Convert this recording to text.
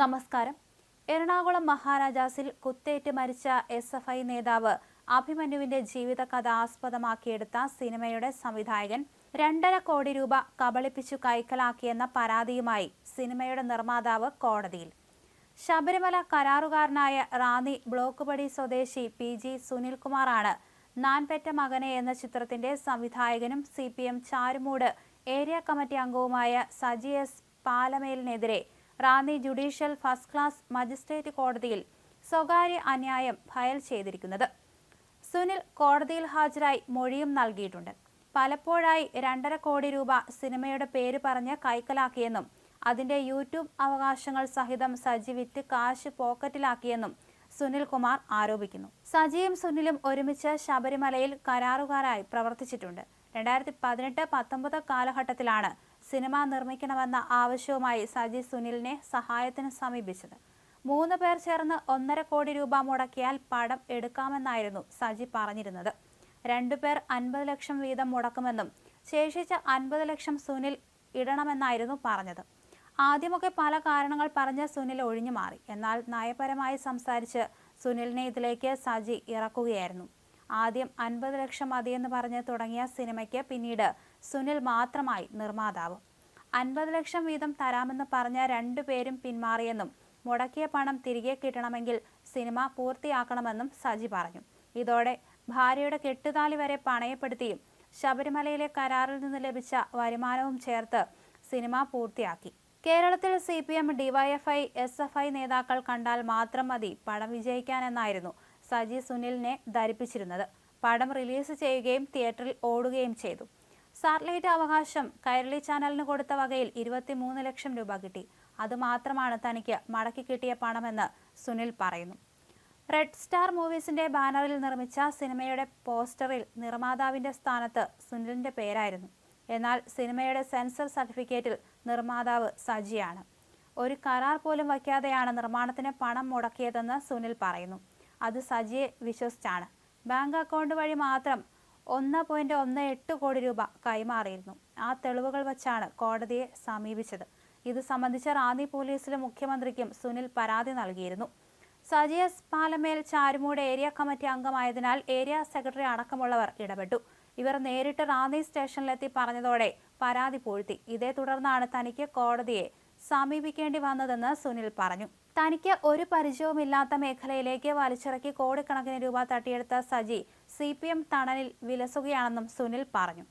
നമസ്കാരം. എറണാകുളം മഹാരാജാസിൽ കുത്തേറ്റ് മരിച്ച എസ് എഫ് ഐ നേതാവ് അഭിമന്യുവിന്റെ ജീവിതകഥ ആസ്പദമാക്കിയെടുത്ത സിനിമയുടെ സംവിധായകൻ രണ്ടര കോടി രൂപ കബളിപ്പിച്ചു കൈക്കലാക്കിയെന്ന പരാതിയുമായി സിനിമയുടെ നിർമ്മാതാവ് കോടതിയിൽ. ശബരിമല കരാറുകാരനായ റാന്നി ബ്ലോക്കുപടി സ്വദേശി പി ജി സുനിൽകുമാറാണ് നാൻപെറ്റ മകനെ എന്ന ചിത്രത്തിന്റെ സംവിധായകനും C P M Charummoodu area committee അംഗവുമായ Saji S പാലമേലിനെതിരെ Ranni judicial first class magistrate കോടതിയിൽ സ്വകാര്യ അന്യായം ഫയൽ ചെയ്തിരിക്കുന്നത്. സുനിൽ കോടതിയിൽ ഹാജരായി മൊഴിയും നൽകിയിട്ടുണ്ട്. പലപ്പോഴായി രണ്ടര കോടി രൂപ സിനിമയുടെ പേര് പറഞ്ഞ് കൈക്കലാക്കിയെന്നും അതിന്റെ യൂട്യൂബ് അവകാശങ്ങൾ സഹിതം സജി വിറ്റ് കാശ് പോക്കറ്റിലാക്കിയെന്നും സുനിൽ കുമാർ ആരോപിക്കുന്നു. സജിയും സുനിലും ഒരുമിച്ച് ശബരിമലയിൽ കരാറുകാരായി പ്രവർത്തിച്ചിട്ടുണ്ട്. രണ്ടായിരത്തി പതിനെട്ട് പത്തൊമ്പത് കാലഘട്ടത്തിലാണ് സിനിമ നിർമ്മിക്കണമെന്ന ആവശ്യവുമായി സജി സുനിലിനെ സഹായത്തിന് സമീപിച്ചത്. മൂന്ന് പേർ ചേർന്ന് ഒന്നര കോടി രൂപ മുടക്കിയാൽ പടം എടുക്കാമെന്നായിരുന്നു സജി പറഞ്ഞിരുന്നത്. രണ്ടുപേർ അൻപത് ലക്ഷം വീതം മുടക്കുമെന്നും ശേഷിച്ച അൻപത് ലക്ഷം സുനിൽ ഇടണമെന്നായിരുന്നു പറഞ്ഞത്. ആദ്യമൊക്കെ പല കാരണങ്ങൾ പറഞ്ഞ് സുനിൽ ഒഴിഞ്ഞു മാറി. എന്നാൽ നയപരമായി സംസാരിച്ച് സുനിലിനെ ഇതിലേക്ക് സജി ഇറക്കുകയായിരുന്നു. ആദ്യം അൻപത് ലക്ഷം മതിയെന്ന് പറഞ്ഞ് തുടങ്ങിയ സിനിമയ്ക്ക് പിന്നീട് സുനിൽ മാത്രമായി നിർമ്മാതാവ്. അൻപത് ലക്ഷം വീതം തരാമെന്ന് പറഞ്ഞ രണ്ടുപേരും പിന്മാറിയെന്നും മുടക്കിയ പണം തിരികെ കിട്ടണമെങ്കിൽ സിനിമ പൂർത്തിയാക്കണമെന്നും സജി പറഞ്ഞു. ഇതോടെ ഭാര്യയുടെ കെട്ടുതാലി വരെ പണയപ്പെടുത്തിയും ശബരിമലയിലെ കരാറിൽ നിന്ന് ലഭിച്ച വരുമാനവും ചേർത്ത് സിനിമ പൂർത്തിയാക്കി. കേരളത്തിൽ C P M DYFI S F I നേതാക്കൾ കണ്ടാൽ മാത്രം മതി പടം വിജയിക്കാനെന്നായിരുന്നു സജി സുനിലിനെ ധരിപ്പിച്ചിരുന്നത്. പടം റിലീസ് ചെയ്യുകയും തിയേറ്ററിൽ ഓടുകയും ചെയ്തു. സാറ്റലൈറ്റ് അവകാശം കൈരളി ചാനലിന് കൊടുത്ത വകയിൽ ഇരുപത്തിമൂന്ന് ലക്ഷം രൂപ കിട്ടി. അതുമാത്രമാണ് തനിക്ക് മടക്കി കിട്ടിയ പണമെന്ന് സുനിൽ പറയുന്നു. റെഡ് സ്റ്റാർ മൂവീസിന്റെ ബാനറിൽ നിർമ്മിച്ച സിനിമയുടെ പോസ്റ്ററിൽ നിർമ്മാതാവിന്റെ സ്ഥാനത്ത് സുനിലിന്റെ പേരായിരുന്നു. എന്നാൽ സിനിമയുടെ സെൻസർ സർട്ടിഫിക്കറ്റിൽ നിർമ്മാതാവ് സജിയാണ്. ഒരു കരാർ പോലും വയ്ക്കാതെയാണ് നിർമ്മാണത്തിന് പണം മുടക്കിയതെന്ന് സുനിൽ പറയുന്നു. അത് സജിയെ വിശ്വസിച്ചാണ്. ബാങ്ക് അക്കൗണ്ട് വഴി മാത്രം ഒന്ന് പോയിന്റ് ഒന്ന് എട്ട് കോടി രൂപ കൈമാറിയിരുന്നു. ആ തെളിവുകൾ വച്ചാണ് കോടതിയെ സമീപിച്ചത്. ഇത് സംബന്ധിച്ച് റാന്നി പോലീസിലും മുഖ്യമന്ത്രിക്കും സുനിൽ പരാതി നൽകിയിരുന്നു. സജിയസ് പാലമേൽ ചാരുമൂട് ഏരിയ കമ്മിറ്റി അംഗമായതിനാൽ ഏരിയ സെക്രട്ടറി അടക്കമുള്ളവർ ഇടപെട്ടു. ഇവർ നേരിട്ട് റാന്നി സ്റ്റേഷനിലെത്തി പറഞ്ഞതോടെ പരാതി പൂഴ്ത്തി. ഇതേ തുടർന്നാണ് തനിക്ക് കോടതിയെ സമീപിക്കേണ്ടി വന്നതെന്ന് സുനിൽ പറഞ്ഞു. തനിക്ക് ഒരു പരിചയവുമില്ലാത്ത മേഖലയിലേക്ക് വലിച്ചിറക്കി കോടിക്കണക്കിന് രൂപ തട്ടിയെടുത്ത സജി സി പി എം തണലിൽ വിലസുകയാണെന്നും സുനിൽ പറഞ്ഞു